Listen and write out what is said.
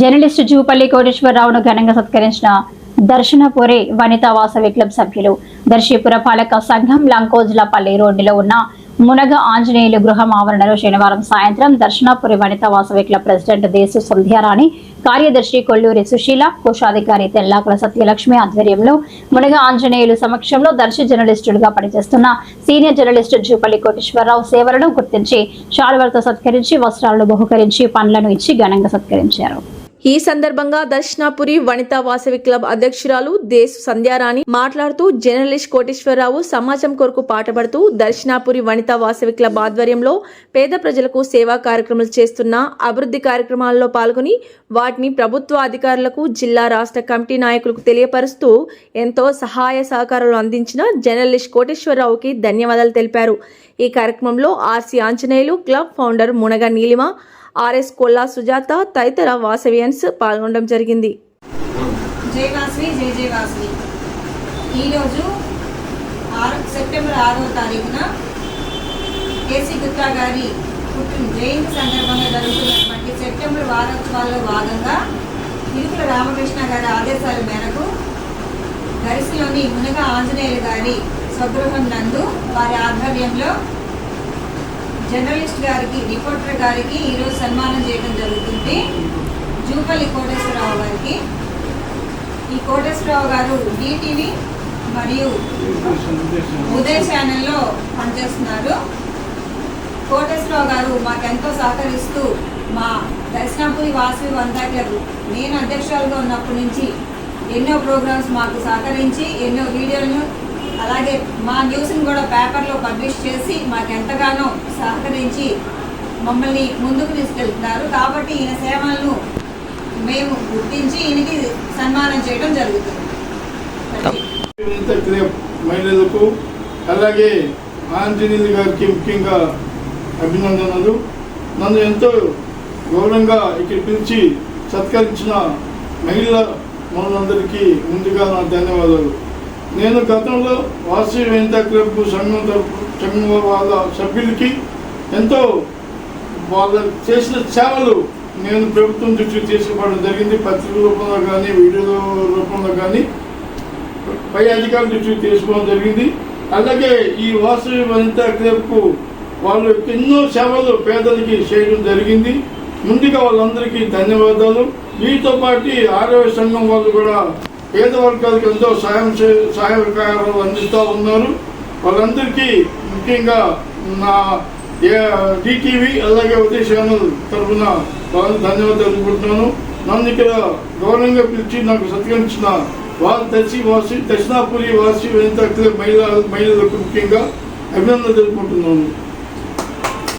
Journalist Jupalli కోటేశ్వరరావును ఘనంగా సత్కరించిన దర్శనపురి వనితా వాసవి క్లబ్ సభ్యులు. దర్శిపుర పాలక సంఘం లంకోజ్లపల్లి రోడ్డులో ఉన్న మునగ ఆంజనేయులు గృహం ఆవరణలో శనివారం సాయంత్రం దర్శనాపురి వనితా వాసవి క్లబ్ ప్రెసిడెంట్ దేశు సంధ్యారాణి కార్యదర్శి కొల్లూరి సుశీల కోశాధికారి తెల్లాకుల సత్యలక్ష్మి ఆధ్వర్యంలో మునగ ఆంజనేయులు సమక్షంలో దర్శి జర్నలిస్టులుగా పనిచేస్తున్న సీనియర్ జర్నలిస్టు జూపల్లి కోటేశ్వరరావు సేవలను గుర్తించి షాల్వర్తో సత్కరించి వస్త్రాలను బహుకరించి పండ్లను ఇచ్చి ఘనంగా సత్కరించారు. ఈ సందర్భంగా దర్శనాపురి వనితా వాసవి క్లబ్ అధ్యక్షురాలు దేశ్ సంధ్యారాణి మాట్లాడుతూ జర్నలిస్ట్ కోటేశ్వరరావు సమాజం కొరకు పాటపడుతూ దర్శనాపురి వనితా వాసవి క్లబ్ ఆధ్వర్యంలో పేద ప్రజలకు సేవా కార్యక్రమాలు చేస్తున్న అభివృద్ధి కార్యక్రమాల్లో పాల్గొని వాటిని ప్రభుత్వ అధికారులకు జిల్లా రాష్ట్ర కమిటీ నాయకులకు తెలియపరుస్తూ ఎంతో సహాయ సహకారాలు అందించిన జర్నలిస్ట్ కోటేశ్వరరావుకి ధన్యవాదాలు తెలిపారు. ఈ కార్యక్రమంలో ఆర్సీ ఆంజనేయులు క్లబ్ ఫౌండర్ మునగ నీలిమ ఆర్ఎస్ కొల్లా సుజాత తదితర వాసవియన్స్ పాల్గొనడం జరిగింది. ఈరోజు ఆరు సెప్టెంబర్ ఆరవ తారీఖున కేసీ గుత్తా గారి పుట్టిన జయంతి సందర్భంగా జరుగుతున్నటువంటి సెప్టెంబర్ వారోత్సవాల్లో భాగంగా ఇరుకుల రామకృష్ణ గారి ఆదేశాల మేరకు గరిసిలోని మునగ ఆంజనేయులు గారి స్వగృహం నందు వారి ఆధ్వర్యంలో జర్నలిస్ట్ గారికి రిపోర్టర్ గారికి ఈరోజు సన్మానం చేయడం జరుగుతుంది. జూపల్లి కోటేశ్వరరావు గారికి. ఈ కోటేశ్వరరావు గారు డిటీవీ మరియు ఉదయ్ ఛానల్లో పనిచేస్తున్నారు. కోటేశ్వరరావు గారు మాకెంతో సహకరిస్తూ మా దర్శనాపురి వాసవి వందా క్లబ్ నేను అధ్యక్షురాలుగా ఉన్నప్పటి నుంచి ఎన్నో ప్రోగ్రామ్స్ మాకు సహకరించి ఎన్నో వీడియోలను అలాగే మా న్యూస్ని కూడా పేపర్లో పబ్లిష్ చేసి మాకు ఎంతగానో సహకరించి మమ్మల్ని ముందుకు తీసుకెళ్తున్నారు. కాబట్టి ఈయన సేవలను మేము గుర్తించి ఈయనకి సన్మానం చేయడం జరుగుతుంది. మహిళలకు అలాగే ఆంజనేయులు గారికి ముఖ్యంగా అభినందనలు. నన్ను ఎంతో గౌరవంగా ఇక్కడ పిలిచి సత్కరించిన మహిళ మనందరికీ ముందుగా నా ధన్యవాదాలు. నేను గతంలో వాసవి వినీత క్లబ్ సంఘం సంఘం వాళ్ళ సభ్యులకి ఎంతో వాళ్ళ చేసిన సేవలు నేను ప్రభుత్వం దృష్టికి తీసుకోవడం జరిగింది. పత్రిక రూపంలో కానీ వీడియో రూపంలో కానీ పై అధికారుల దృష్టికి తీసుకోవడం జరిగింది. అలాగే ఈ వాసవి వనిత క్లబ్కు వాళ్ళు ఎన్నో సేవలు పేదలకి చేయడం జరిగింది. ముందుగా వాళ్ళందరికీ ధన్యవాదాలు. వీటితో పాటు ఆరోగ్య సంఘం వాళ్ళు కూడా పేద వర్గాలకు ఎంతో సాయం చే- సహాయకారాలు అందిస్తూ ఉన్నారు. వాళ్ళందరికీ ముఖ్యంగా నా డిటీవీ అలాగే ఉదయ ఛానల్ తరఫున వాళ్ళకి ధన్యవాదాలు తెలుపుకుంటున్నాను. నన్ను ఇక్కడ గౌరవంగా పిలిచి నాకు సత్కరించిన వాళ్ళ దర్శి వాసి దక్షిణాపురి వాసి వెంత మహిళ మహిళలకు ముఖ్యంగా అభినందన తెలుపుకుంటున్నాను.